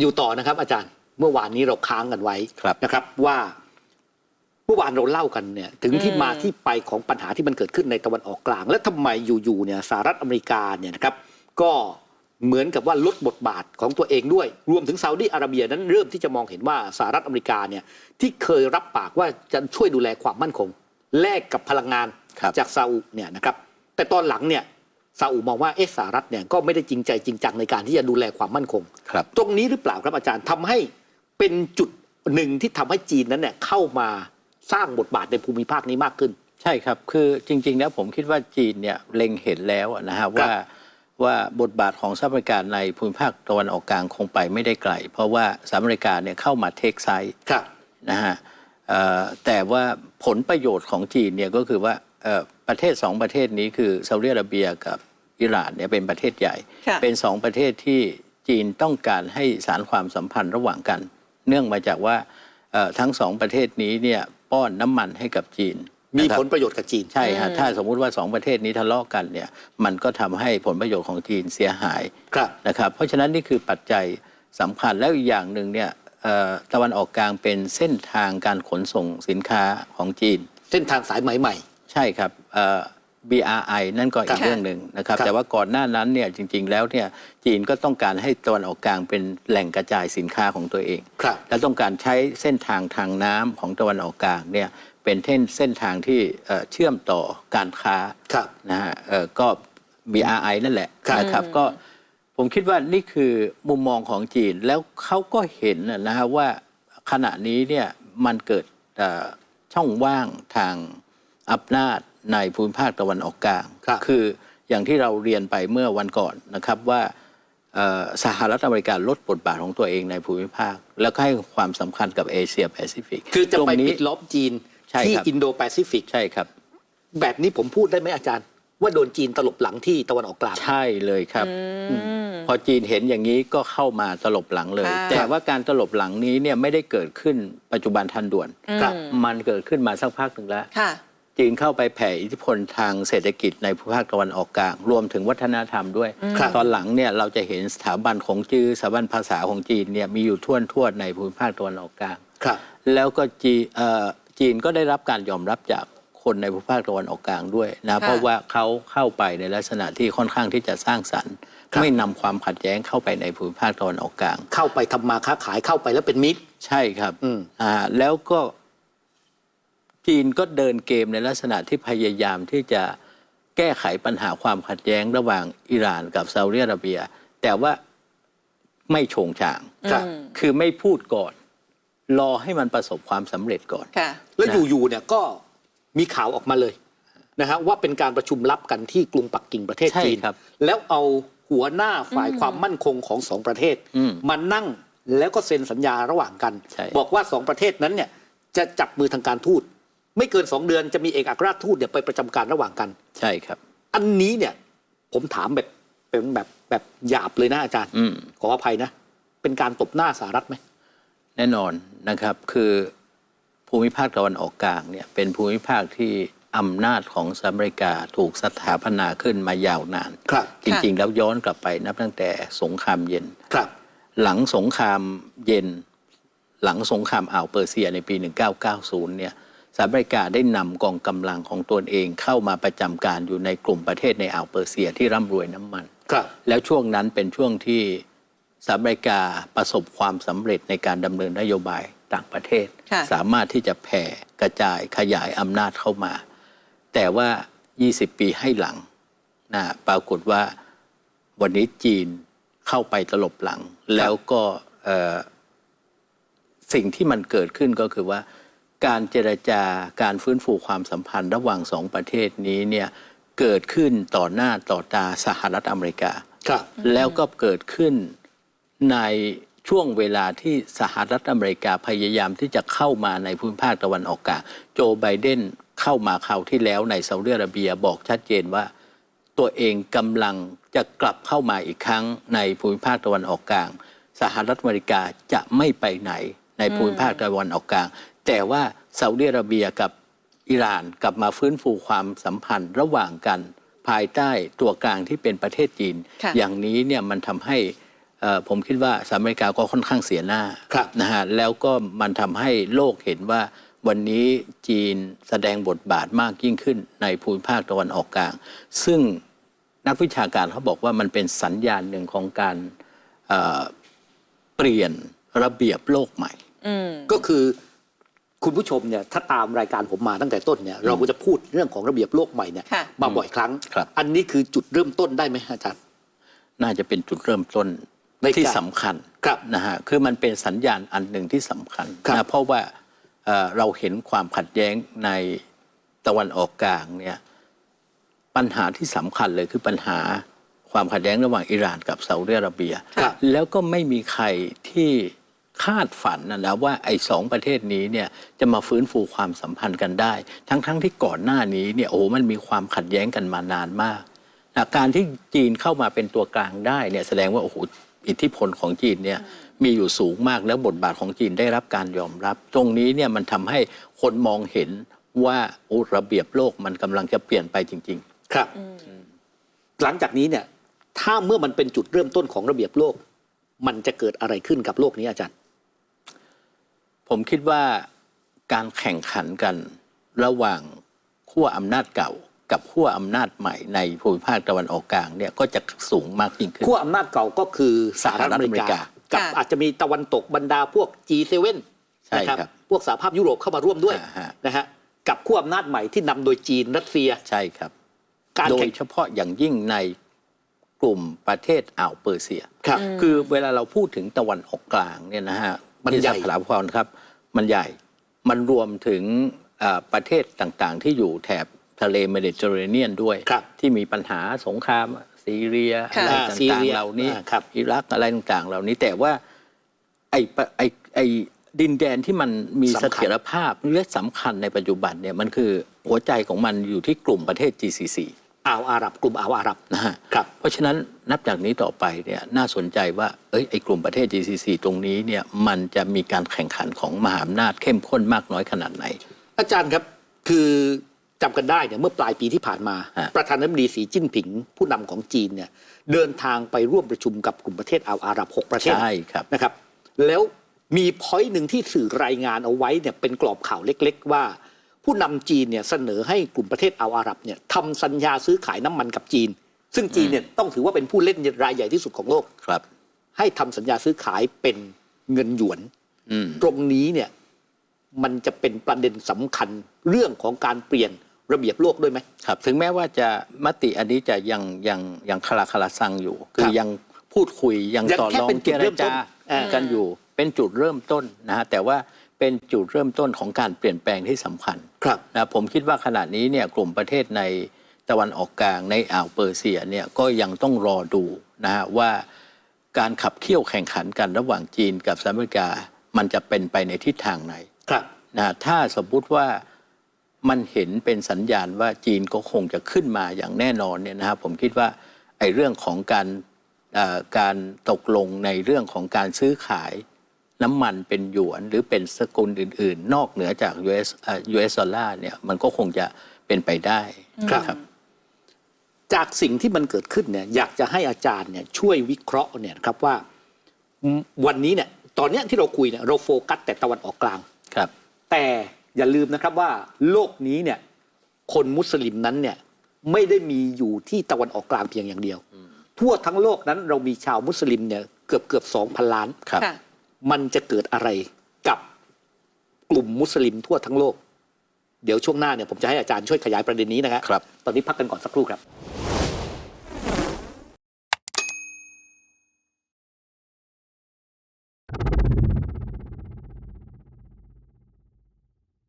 อยู่ต่อนะครับ อาจารย์เมื่อวานนี้เราค้างกันไว้ครับนะครับ ว่าเมื่อวานเราเล่ากันเนี่ยถึงที่อืมมาที่ไปของปัญหาที่มันเกิดขึ้นในตะวันออกกลาง และทำไมอยู่ๆเนี่ยสหรัฐอเมริกาเนี่ยนะครับ ก็เหมือนกับว่าลดบทบาทของตัวเองด้วย รวมถึงซาอุดิอาระเบียนั้นเริ่มที่จะมองเห็นว่าสหรัฐอเมริกาเนี่ยที่เคยรับปากว่าจะช่วยดูแลความมั่นคง แลกกับพลังงานครับจากซาอุเนี่ยนะครับ แต่ตอนหลังเนี่ย ซาอุมองว่าเอะสหรัฐเนี่ยก็ไม่ได้จริงใจจริงจังในการที่จะดูแลความมั่นคง ครับ ตรงนี้หรือเปล่าครับอาจารย์ทำให้เป็นจุดหนึ่งที่ทำให้จีนนั้นเนี่ยเข้ามาสร้างบทบาทในภูมิภาคนี้มากขึ้น ใช่ครับ คือจริงๆแล้วผมคิดว่าจีนเนี่ยเล็งเห็นแล้วนะฮะว่าว่าบทบาทของสหรัฐอเมริกาในภูมิภาคตะวันออกกลางคงไปไม่ได้ไกล เพราะว่าสหรัฐอเมริกาเนี่ยเข้ามาเทคไซส์ครับ นะฮะเอ่อแต่ว่าผลประโยชน์ของจีนเนี่ยก็คือว่าเอ่อประเทศสองประเทศนี้คือซาอุดิอาระเบียกับ อิหร่านเนี่ยเป็นประเทศใหญ่ค่ะเป็นสองประเทศที่จีนต้องการให้สารความสัมพันธ์ระหว่างกัน เนื่องมาจากว่าเอ่อทั้งสองประเทศนี้เนี่ยป้อนน้ำมันให้กับจีน มีนะครับผลประโยชน์กับจีนใช่ฮะอืมถ้าสมมุติว่าสองประเทศนี้ทะเลาะกันเนี่ยมันก็ทำให้ผลประโยชน์ของจีนเสียหายครับนะครับเพราะฉะนั้นนี่คือปัจจัยสำคัญแล้วอีกอย่างหนึ่งเนี่ยเอ่อตะวันออกกลางเป็นเส้นทางการขนส่งสินค้าของจีน เส้นทางสายไหมใหม่ ใช่ครับเอ่อ BRI นั่นก็อีกค่ะ เรื่องหนึ่งนะครับ ครับ แต่ว่าก่อนหน้านั้นเนี่ยจริง ๆ แล้วเนี่ยจีนก็ต้องการให้ตะวันออกกลางเป็นแหล่งกระจายสินค้าของตัวเอง ครับ และต้องการใช้เส้นทางทางน้ำของตะวันออกกลางเนี่ยเป็นเส้นเส้นทางที่เอ่อเชื่อมต่อการค้าครับนะฮะเอ่อก็ BRI นั่นแหละครับ นะครับก็ผมคิดว่านี่คือมุมมองของจีนแล้วเขาก็เห็นนะนะฮะว่าขณะนี้เนี่ยมันเกิดเอ่อช่องว่างทางอำนาจ ในภูมิภาคตะวันออกกลางครับคืออย่างที่เราเรียนไปเมื่อวันก่อนนะครับว่าเอ่อสหรัฐอเมริกาลดบทบาทของตัวเองในภูมิภาค แล้วก็ให้ความสำคัญกับเอเชียแปซิฟิกคือจะตรงไปนี้ปิดล้อมจีนใช่ที่ครับอินโดแปซิฟิกใช่ครับ แบบนี้ผมพูดได้ไหมอาจารย์ ว่าโดนจีนตลบหลังที่ตะวันออกกลางใช่เลยครับอืมพอจีนเห็นอย่างนี้ก็เข้ามาตลบหลังเลยค่ะแต่ว่าการตลบหลังนี้เนี่ยไม่ได้เกิดขึ้นปัจจุบันทันด่วนครับอืมมันเกิดขึ้นมาสักพักหนึ่งแล้วค่ะ จีนเข้าไปแผ่อิทธิพลทางเศรษฐกิจในภูมิภาคตะวันออกกลาง รวมถึงวัฒนธรรมด้วยครับตอนหลังเนี่ยเราจะเห็นสถาบันของจื้อสถาบันภาษาของจีนเนี่ยมีอยู่ทั่วทั่วในภูมิภาคตะวันออกกลางครับแล้วก็จีเอ่อจีนก็ได้รับการยอมรับจากคนในภูมิภาคตะวันออกกลางด้วยนะค่ะเพราะว่าเขาเข้าไปในลักษณะที่ค่อนข้างที่จะสร้างสรรค์ครับไม่นำความขัดแย้งเข้าไปในภูมิภาคตะวันออกกลาง เข้าไปทำมาค้าขายเข้าไปแล้วเป็นมิตร ใช่ครับอืมอ่าแล้วก็ จีนก็เดินเกมในลักษณะที่พยายามที่จะแก้ไขปัญหาความขัดแย้งระหว่างอิหร่านกับซาอุดิอาระเบีย แต่ว่าไม่โฉงฉางครับอืมคือไม่พูดก่อน รอให้มันประสบความสำเร็จก่อน ค่ะ แล้วนะอยู่ๆเนี่ยก็มีข่าวออกมาเลยนะฮะว่าเป็นการประชุมลับกันที่กรุงปักกิ่งประเทศใช่จีนครับแล้วเอาหัวหน้าฝ่ายอืมความมั่นคงของสองประเทศอืมมานั่งแล้วก็เซ็นสัญญาระหว่างกัน ใช่ บอกว่าสองประเทศนั้นเนี่ยจะจับมือทางการทูต ไม่เกินสองเดือนจะมีเอกอัครราชทูตเนี่ยไปประจำการระหว่างกัน ใช่ครับ อันนี้เนี่ยผมถามแบบเป็นแบบแบบหยาบเลยนะอาจารย์อืม ขออภัยนะ เป็นการตบหน้าสหรัฐไหม แน่นอนนะครับคือภูมิภาคตะวันออกกลางเนี่ยเป็นภูมิภาคที่อำนาจของสหรัฐอเมริกาถูกสถาปนาขึ้นมายาวนาน ครับ จริง ๆ แล้วย้อนกลับไปนับตั้งแต่สงครามเย็น ครับ หลังสงครามเย็น หลังสงครามอ่าวเปอร์เซียในปี 1990 เนี่ยส หรัฐอเมริกาได้นำกองกำลังของตนเองเข้ามาประจำการอยู่ในกลุ่มประเทศในอ่าวเปอร์เซียที่ร่ำรวยน้ำมัน ครับ แล้วช่วงนั้นเป็นช่วงที่สหรัฐอเมริกาประสบความสำเร็จในการดำเนินนโยบายต่างประเทศค่ะสามารถที่จะแผ่กระจายขยายอำนาจเข้ามา แต่ว่า 20 ปีให้หลังนะปรากฏว่าวันนี้จีนเข้าไปตลบหลัง แล้วก็เอ่อสิ่งที่มันเกิดขึ้นก็คือว่า การเจรจาการฟื้นฟูความสัมพันธ์ระหว่างสองประเทศนี้เนี่ยเกิดขึ้นต่อหน้าต่อตาสหรัฐอเมริกา ครับ แล้วก็เกิดขึ้นในช่วงเวลาที่สหรัฐอเมริกาพยายามที่จะเข้ามาในภูมิภาคตะวันออกกลางโจไบเดนเข้ามาคราวที่แล้วในซาอุดิอาระเบียบอกชัดเจนว่า ตัวเองกำลังจะกลับเข้ามาอีกครั้งในภูมิภาคตะวันออกกลาง สหรัฐอเมริกาจะไม่ไปไหนในภูมิภาคตะวันออกกลาง แต่ว่าซาอุดิอาระเบียกับอิหร่านกลับมาฟื้นฟูความสัมพันธ์ระหว่างกันภายใต้ตัวกลางที่เป็นประเทศจีนค่ะอย่างนี้เนี่ยมันทำให้เอ่อผมคิดว่าสหรัฐอเมริกาก็ค่อนข้างเสียหน้าครับนะฮะแล้วก็มันทำให้โลกเห็นว่าวันนี้จีนแสดงบทบาทมากยิ่งขึ้นในภูมิภาคตะวันออกกลาง ซึ่งนักวิชาการเขาบอกว่ามันเป็นสัญญาณหนึ่งของการเอ่อเปลี่ยนระเบียบโลกใหม่อืมก็คือ คุณผู้ชมเนี่ยถ้าตามรายการผมมาตั้งแต่ต้นเนี่ยเราก็จะพูดเรื่องของระเบียบโลกใหม่เนี่ยค่ะมาบ่อยครั้ง ครับ อันนี้คือจุดเริ่มต้นได้ไหมอาจารย์ น่าจะเป็นจุดเริ่มต้นในการที่สำคัญครับนะฮะคือมันเป็นสัญญาณอันหนึ่งที่สำคัญครับนะเพราะว่าเอ่อเราเห็นความขัดแย้งในตะวันออกกลางเนี่ยปัญหาที่สำคัญเลยคือปัญหาความขัดแย้งระหว่างอิหร่านกับซาอุดิอาระเบีย ครับ แล้วก็ไม่มีใครที่ คาดฝันนะนะว่าไอ้สองประเทศนี้เนี่ยจะมาฟื้นฟูความสัมพันธ์กันได้ ทั้งๆทที่ก่อนหน้านี้เนี่ยโอ้โหมันมีความขัดแย้งกันมานานมากนะการที่จีนเข้ามาเป็นตัวกลางได้เนี่ยแสดงว่าโอ้โหอิทธิพลของจีนเนี่ยมีอยู่สูงมากแล้วบทบาทของจีนได้รับการยอมรับ ตรงนี้เนี่ยมันทำให้คนมองเห็นว่าโอ้ระเบียบโลกมันกำลังจะเปลี่ยนไปจริง ๆ ครับ หลังจากนี้เนี่ยถ้าเมื่อมันเป็นจุดเริ่มต้นของระเบียบโลก มันจะเกิดอะไรขึ้นกับโลกนี้อาจารย์ ผมคิดว่าการแข่งขันกันระหว่างขั้วอำนาจเก่า กับขั้วอำนาจใหม่ในภูมิภาคตะวันออกกลางเนี่ยก็จะสูงมากยิ่งขึ้นขั้วอำนาจเก่าก็คือสหรัฐอเมริกา กับค่ะอาจจะมีตะวันตกบรรดาพวก G7 ใช่นะครับครับพวกสหภาพยุโรปเข้ามาร่วมด้วยอ่าฮะนะฮะกับขั้วอำนาจใหม่ที่นำโดยจีนรัสเซียใช่ครับการโดยแข่งเฉพาะอย่างยิ่งในกลุ่มประเทศอ่าวเปอร์เซียครับคือเวลาเราพูดถึงตะวันออกกลางเนี่ยนะฮะ มันที่ใหญ่สถาพรครับ มันใหญ่ มันรวมถึงเอ่อประเทศต่างๆ ที่อยู่แถบทะเลเมดิเตอร์เรเนียนด้วยครับที่มีปัญหาสงครามซีเรียค่ะอะไรอ่าซีต่างเรียๆเหล่านี้อ่าครับอิรักอะไรต่างๆ เหล่านี้แต่ว่าไอ้ปะไอ้ไอ้ดินแดนที่มันมีเสถียรภาพและสำคัญในปัจจุบันเนี่ยมันคือหัวใจของมันอยู่ที่กลุ่มประเทศ GCC อ่าวอาหรับกลุ่มอ่าวอาหรับนะฮะครับ เพราะฉะนั้นนับจากนี้ต่อไปเนี่ยน่าสนใจว่าเอ้ยไอ้กลุ่มประเทศ GCC ตรงนี้เนี่ยมันจะมีการแข่งขันของมหาอำนาจเข้มข้นมากน้อยขนาดไหน อาจารย์ครับคือจำกันได้เนี่ยเมื่อปลายปีที่ผ่านมา ฮะ ประธานาธิบดีสีจิ้นผิง ผู้นำของจีนเนี่ยเดินทางไปร่วมประชุมกับกลุ่มประเทศอ่าวอาหรับ 6 ประเทศ ใช่ครับ นะครับแล้วมีพอยต์หนึ่งที่สื่อรายงานเอาไว้เนี่ยเป็นกรอบข่าวเล็ก ๆ ว่า ผู้นำจีนเนี่ยเสนอให้กลุ่มประเทศอ่าวอาหรับเนี่ยทำสัญญาซื้อขายน้ำมันกับจีน ซึ่งจีนเนี่ยต้องถือว่าเป็นผู้เล่นรายใหญ่ที่สุดของโลกครับ ให้ทำสัญญาซื้อขายเป็นเงินหยวนอืมตรงนี้เนี่ยมันจะเป็นประเด็นสำคัญเรื่องของการเปลี่ยนระเบียบโลกด้วยไหมครับ ถึงแม้ว่าจะมติอันนี้จะยังยังยังคลาคลาซังอยู่ คืคอรับยังพูดคุยยังยังต่อแค่รองเป็นจุเจดรเริ่มต้จานอ่ากันอยู่ เป็นจุดเริ่มต้นนะฮะแต่ว่า เป็นจุดเริ่มต้นของการเปลี่ยนแปลงที่สำคัญครับนะผมคิดว่าขณะนี้เนี่ยกลุ่มประเทศในตะวันออกกลางในอ่าวเปอร์เซียเนี่ยก็ยังต้องรอดูนะฮะว่าการขับเคี่ยวแข่งขันกันระหว่างจีนกับสหรัฐอเมริกา มันจะเป็นไปในทิศทางไหนครับนะถ้าสมมุติว่ามันเห็นเป็นสัญญาณว่าจีนก็คงจะขึ้นมาอย่างแน่นอนเนี่ยนะครับผมคิดว่าไอ้เรื่องของการเอ่อการตกลงในเรื่องของการซื้อขาย น้ำมันเป็นหยวนหรือเป็นสกุลอื่น ๆ นอกเหนือจาก US เอ่อ US ดอลลาร์เนี่ยมันก็คงจะเป็นไปได้ครับ นะครับจากสิ่งที่มันเกิดขึ้นเนี่ยอยากจะให้อาจารย์เนี่ยช่วยวิเคราะห์เนี่ยนะครับว่าอืมวันนี้เนี่ยตอนเนี้ยที่เราคุยเนี่ยเราโฟกัสแต่ตะวันออกกลาง ครับ แต่อย่าลืมนะครับว่าโลกนี้เนี่ยคนมุสลิมนั้นเนี่ยไม่ได้มีอยู่ที่ตะวันออกกลางเพียงอย่างเดียว ทั่วทั้งโลกนั้นเรามีชาวมุสลิมเนี่ยเกือบเกือบสองพันล้าน ครับ ค่ะ มันจะเกิดอะไรกับกลุ่มมุสลิมทั่วทั้งโลก เดี๋ยวช่วงหน้าเนี่ยผมจะให้อาจารย์ช่วยขยายประเด็นนี้นะครับครับตอนนี้พักกันก่อนสักครู่ครับ